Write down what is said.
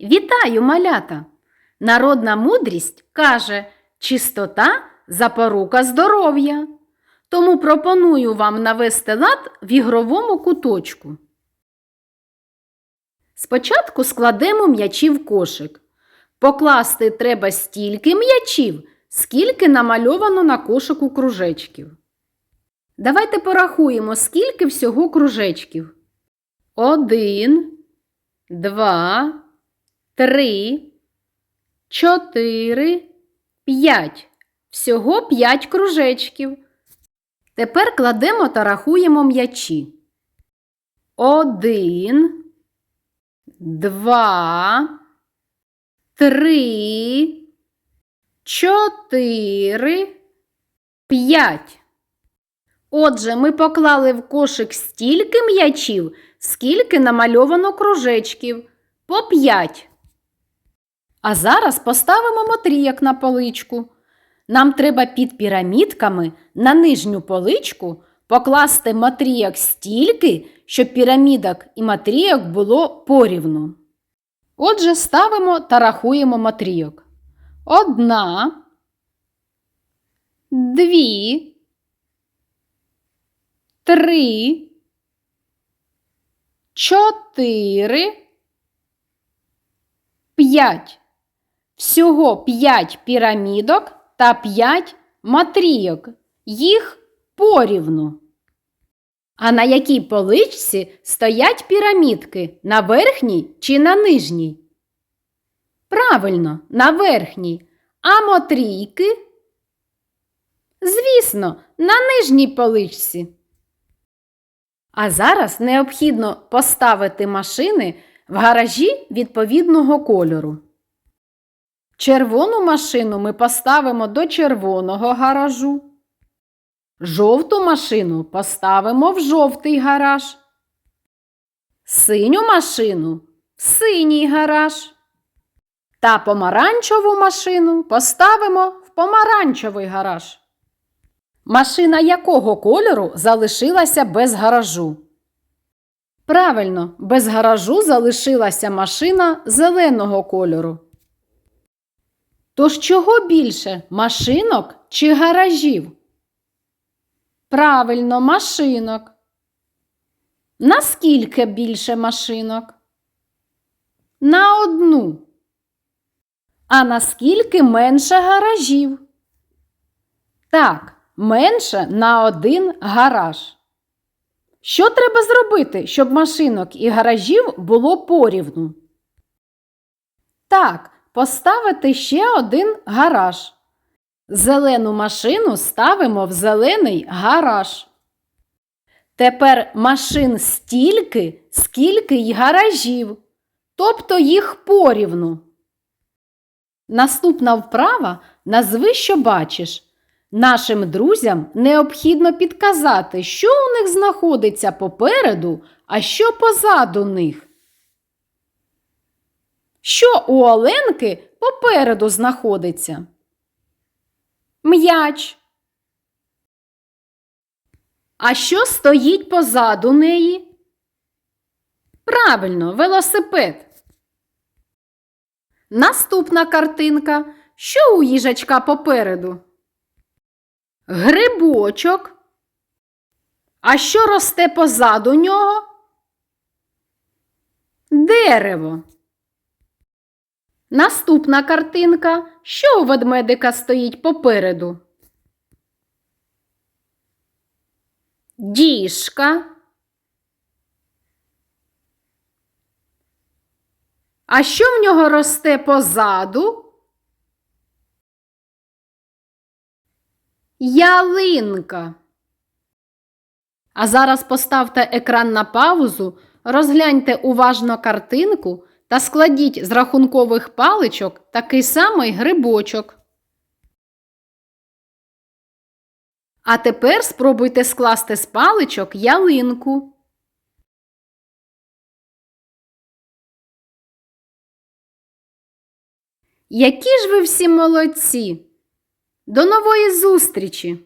Вітаю, малята! Народна мудрість каже, чистота запорука здоров'я. Тому пропоную вам навести лад в ігровому куточку. Спочатку складемо м'ячі в кошик. Покласти треба стільки м'ячів, скільки намальовано на кошику кружечків. Давайте порахуємо, скільки всього кружечків. Один, два, три, чотири, п'ять. Всього п'ять кружечків. Тепер кладемо та рахуємо м'ячі. Один, два, три, чотири, п'ять. Отже, ми поклали в кошик стільки м'ячів, скільки намальовано кружечків. По п'ять. А зараз поставимо мотріяк на поличку. Нам треба під пірамідками на нижню поличку покласти матрійок стільки, щоб пірамідок і матрійок було порівну. Отже, ставимо та рахуємо матрійок. Одна, дві, три, чотири, п'ять. Всього п'ять пірамідок та п'ять матрійок. Їх порівну. А на якій поличці стоять пірамідки? На верхній чи на нижній? Правильно, на верхній. А мотрійки? Звісно, на нижній поличці. А зараз необхідно поставити машини в гаражі відповідного кольору. Червону машину ми поставимо до червоного гаражу. Жовту машину поставимо в жовтий гараж. Синю машину в синій гараж. Та помаранчеву машину поставимо в помаранчевий гараж. Машина якого кольору залишилася без гаражу? Правильно, без гаражу залишилася машина зеленого кольору. Тож чого більше машинок чи гаражів? Правильно, машинок. Наскільки більше машинок? На одну. А наскільки менше гаражів? Так, менше на один гараж. Що треба зробити, щоб машинок і гаражів було порівну? Так, поставити ще один гараж. Зелену машину ставимо в зелений гараж. Тепер машин стільки, скільки й гаражів, тобто їх порівну. Наступна вправа назви, що бачиш. Нашим друзям необхідно підказати, що у них знаходиться попереду, а що позаду них. Що у Оленки попереду знаходиться? М'яч. А що стоїть позаду неї? Правильно, велосипед. Наступна картинка. Що у їжачка попереду? Грибочок. А що росте позаду нього? Дерево. Наступна картинка. Що у ведмедика стоїть попереду? Діжка. А що в нього росте позаду? Ялинка. А зараз поставте екран на паузу, розгляньте уважно картинку та складіть з рахункових паличок такий самий грибочок. А тепер спробуйте скласти з паличок ялинку. Які ж ви всі молодці! До нової зустрічі!